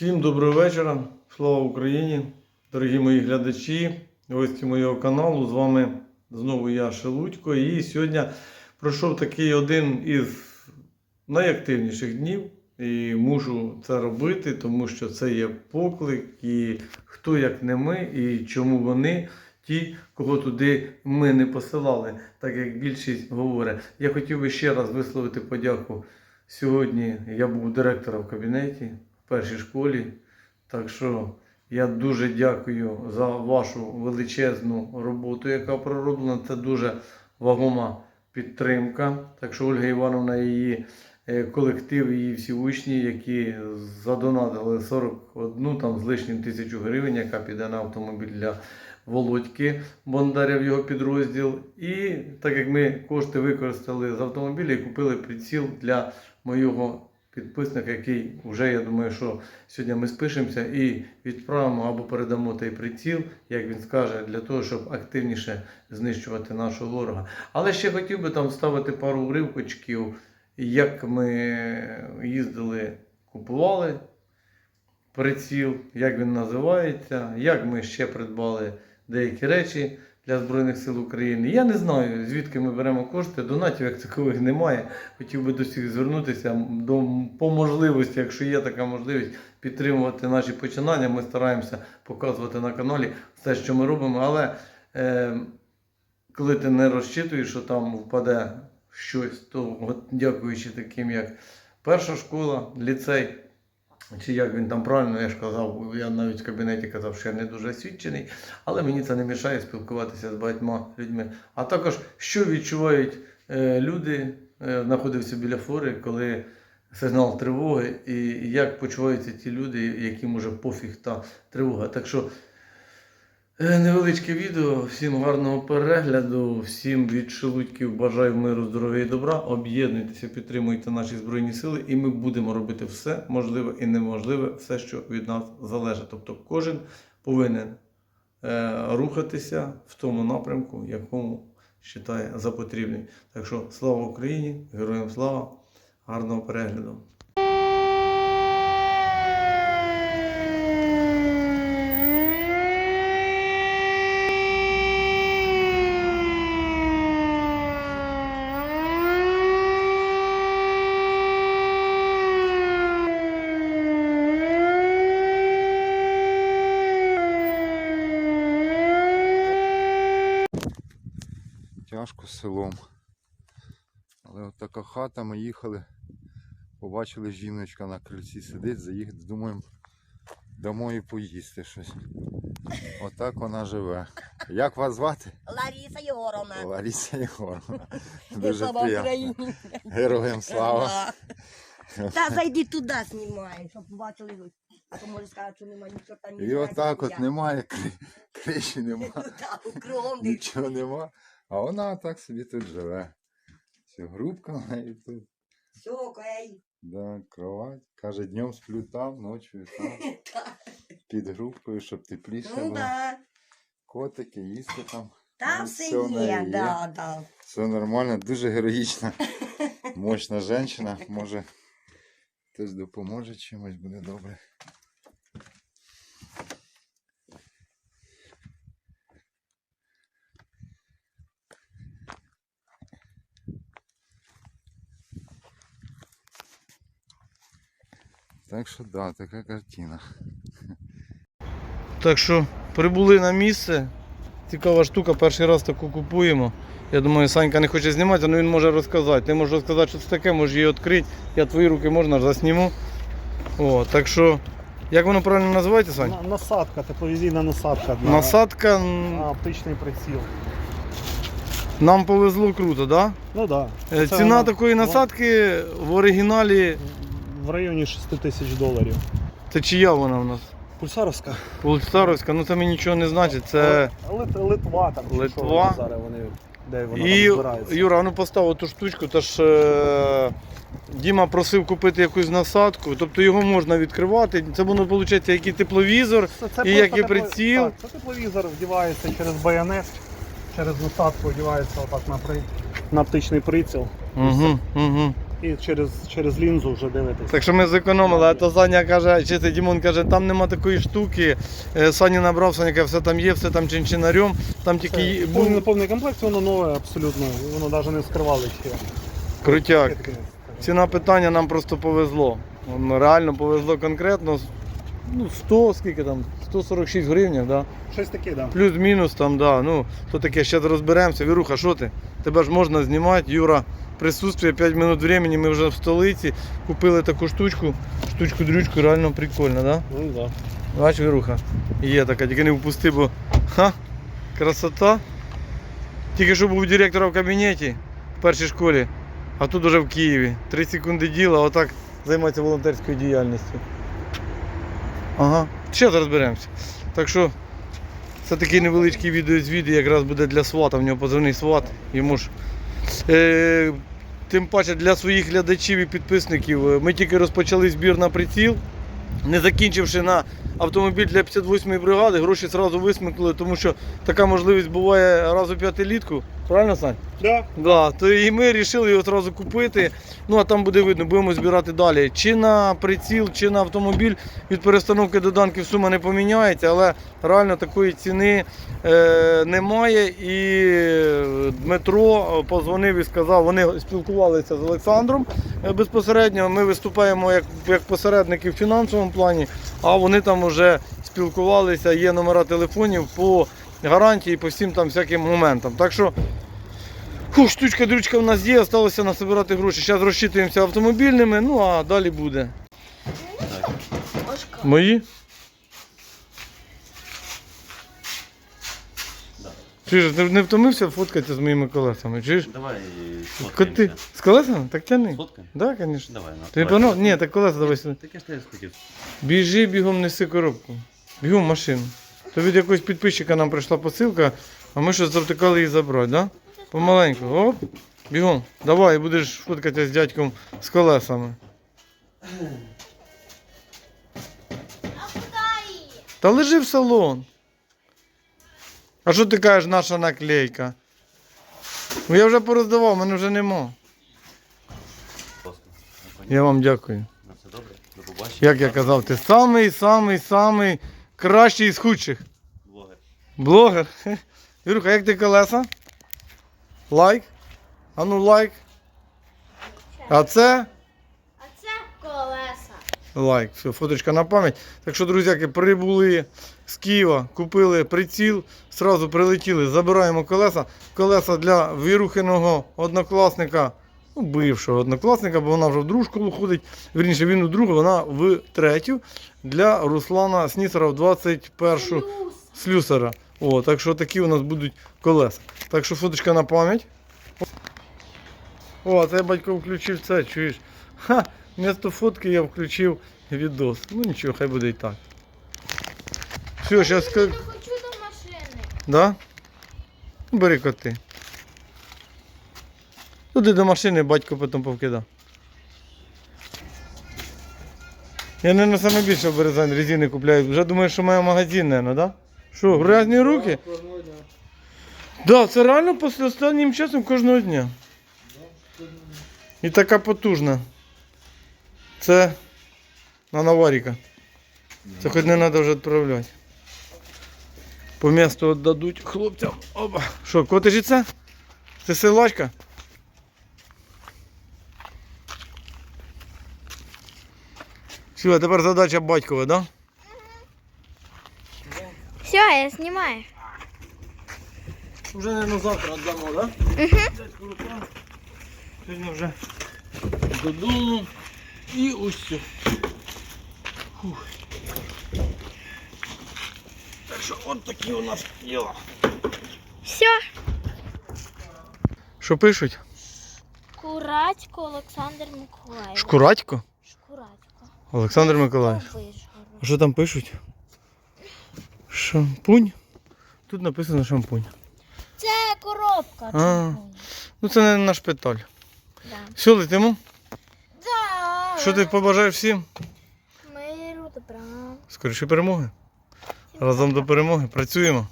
Всім доброго вечора. Слава Україні! Дорогі мої глядачі, гості моєго каналу. З вами знову я Шелудько. І сьогодні пройшов такий один із найактивніших днів. І мушу це робити, тому що це є поклик, і хто як не ми, і чому вони, ті, кого туди ми не посилали, так як більшість говорить. Я хотів би ще раз висловити подяку. Сьогодні я був директором в кабінеті першій школі. Так що я дуже дякую за вашу величезну роботу, яка пророблена. Це дуже вагома підтримка. Так що Ольга Івановна її е, колектив, її всі учні, які задонатили 41 там з лишнім тисячу гривень, яка піде на автомобіль для Володьки Бондаря в його підрозділ. І так як ми кошти використали з автомобіля і купили приціл для моєго підписника, який вже я думаю, що сьогодні ми спишемося і відправимо або передамо той приціл, як він скаже, для того, щоб активніше знищувати нашого ворога. Але ще хотів би там вставити пару уривкочків, як ми їздили, купували приціл, як він називається, як ми ще придбали деякі речі для Збройних сил України. Я не знаю, звідки ми беремо кошти. Донатів як такових немає. Хотів би до всіх звернутися до, по можливості, якщо є така можливість, підтримувати наші починання. Ми стараємося показувати на каналі все, що ми робимо. Але е, коли ти не розчитуєш, що там впаде щось, то от, дякуючи таким, як перша школа, ліцей. Чи як він там правильно, я ж казав, я навіть в кабінеті казав, що я не дуже освічений, але мені це не мішає спілкуватися з багатьма людьми. А також, що відчувають е, люди, е, знаходився біля фори, коли сигнал тривоги, і як почуваються ті люди, яким уже пофіг та тривога. Так що невеличке відео, всім гарного перегляду, всім від бажаю миру, здоров'я і добра. Об'єднуйтеся, підтримуйте наші збройні сили, і ми будемо робити все можливе і неможливе, все, що від нас залежить. Тобто кожен повинен е, рухатися в тому напрямку, якому вважає за потрібний. Так що слава Україні, героям слава, гарного перегляду. Тяжко з селом. Але от така хата, ми їхали, побачили жіночка на крильці сидить, заїхати, думаємо, дамо їй поїсти щось. Отак вона живе. Як вас звати? Лариса Єгоровна. Лариса Єгоровна. Дуже приємно. Героям слава. Та зайди туди знімай, щоб бачили, а то може сказати, що немає нічого там. І отак от немає криші, нема, Так, кругом десь. нічого нема. А вона так собі тут живе. Все, грубка в неї тут. Все, окей. Да, кровать. Каже, днем сплю там, ночью там. Під групою, щоб тепліше Ну було. да. Котики, їсти там. Там Ну, все все в неї є, є. да, да. Все нормально, дуже героїчна, мощна жінка. Може, хтось допоможе чимось, буде добре. Так що да, така картина. Так що прибули на місце. Цікава штука, перший раз таку купуємо. Я думаю, Санька не хоче знімати, але він може розказати. Ти можеш розказати, що це таке, можеш її відкрити. Я твої руки можна засніму. О, так що, як воно правильно називається, Сань? На- Насадка, тепловізійна насадка. на- Насадка на оптичний приціл. нам повезло круто, так? Ну так. Да? Да. Е, Ціна вона- такої насадки в оригіналі. В районі 6 тисяч доларів. Це чия вона в нас? Пульсаровська. Полстаровська, ну це мені нічого не значить. Це. Лит, Литва там. чи що Литва. вони Зараз вони, де вона І там збирається. Юра, ну постав ту штучку, та ж е, Діма просив купити якусь насадку, тобто його можна відкривати. Це воно виходить як і тепловізор. Це, це і просто як і тепло- приціл. Так, це тепловізор вдівається через байонет, через насадку вдівається отак на, при... на оптичний приціл. Угу, угу. І через, через лінзу вже дивитися. Так що ми зекономили, а то Саня каже, чи це Дімон каже, там нема такої штуки. Е, Саня набрав, Саня каже, все там є, все там чинчинарем, там тільки повний, повний комплект, воно нове абсолютно. Воно навіть не скривали ще. крутяк. Ціна питання нам просто повезло. Реально повезло конкретно. Ну, 100, скільки там? 146 гривень, да? Щось таке, да. Плюс-мінус там, да. Ну, то таке, ще розберемося. Віруха, що ти? Тебе ж можна знімати. Юра, присутствие 5 минут времени, ми вже в столиці. Купили таку штучку. Штучку-дрючку, реально прикольно, да? Ну да. Бач, Віруха. Є така, тільки не впусти, бо ха, красота. Тільки що був директора в кабінеті в першій школі, а тут уже в Києві. Три секунди діла, отак займається волонтерською діяльністю. Ага, ще розберемося. Так що це такий невеличкий відеозвіт, якраз буде для свата. В нього позивний сват. Йому ж. Е, тим паче для своїх глядачів і підписників. е, Ми тільки розпочали збір на приціл. Не закінчивши на автомобіль для 58-ї бригади, гроші одразу висмикнули, тому що така можливість буває раз у п'ятилітку. Правильно, Сань? Да. Да, то і ми вирішили його одразу купити. Ну а там буде видно, будемо збирати далі. Чи на приціл, чи на автомобіль від перестановки до данків сума не поміняється, але реально такої ціни е, немає. І Дмитро позвонив і сказав, вони спілкувалися з Олександром е, безпосередньо. Ми виступаємо як, як посередники в фінансовому плані, а вони там вже спілкувалися, є номера телефонів по гарантії, по всім там всяким моментам. Так що Фух, штучка дрючка в нас є, залишилося насобирати гроші. Зараз розчитуємося автомобільними, ну а далі буде. Мої? Чуєш, ти не втомився фоткатися з моїми колесами? Чуєш? Давай Коти. сфоткаємося. З колесами? Так тяни. Сфоткаємо? Так, да, звісно. Давай, на. Ти пано? Ні, так колеса давай сюди. Так я ж теж хотів. Біжи, бігом неси коробку. Бігом в машину. То від якогось підписчика нам прийшла посилка, а ми щось завтикали її забрати, да? Помаленьку. Оп. Бігом. Давай, будеш фоткатися з дядьком з колесами. Та лежи в салон. А що ти кажеш, наша наклейка? Ну я вже пороздавав, мене вже нема. Я вам дякую. Як я казав, ти самий, самий, самий кращий з худших. Блогер. Блогер. Віруха, як ти колеса? Лайк? А ну лайк. А це? А це колеса. Лайк. Все, фоточка на пам'ять. Так що, друзяки, прибули з Києва, купили приціл, сразу прилетіли, забираємо колеса. Колеса для вірухиного однокласника, ну, бившого однокласника, бо вона вже в другу школу ходить. Вірніше, він у другу, вона в третю. Для Руслана Снісера в 21 слюсара. О, так що такі у нас будуть колеса. Так що фоточка на пам'ять. О, це батько включив це, чуєш? Ха, вместо фотки я включив відос. Ну нічого, хай буде і так. Все, зараз Я хочу до машини. Да? Ну, Бери коти. Туди до машини батько потім повкидав. Я, не саме більше в Березань резини купляю. Вже думаю, що має магазин, наверное, да? Що, грязні руки? Да, це реально після останнім часом кожного дня. І така потужна. Це на наваріка. Це хоч не треба вже відправляти. По місту віддадуть хлопцям. Опа. Що, котиш і це? Силачка? Все, тепер задача батькова, да? Все, я знімаю. Вже не завтра віддамо, да? Угу. Сьогодні вже додому і ось все. Фух. Так що от такі у нас діла. Все. Що пишуть? Куратько Олександр Миколаївич. Шкуратько? Шкуратько. Олександр Миколаївич. А що там пишуть? Шампунь? Тут написано шампунь. Це коробка. А. Ну це не наш шпиталь. Да. Все, летимо. Да. Що ти побажаєш всім? Миру, добра. Скоріше перемоги. Разом до перемоги. Працюємо.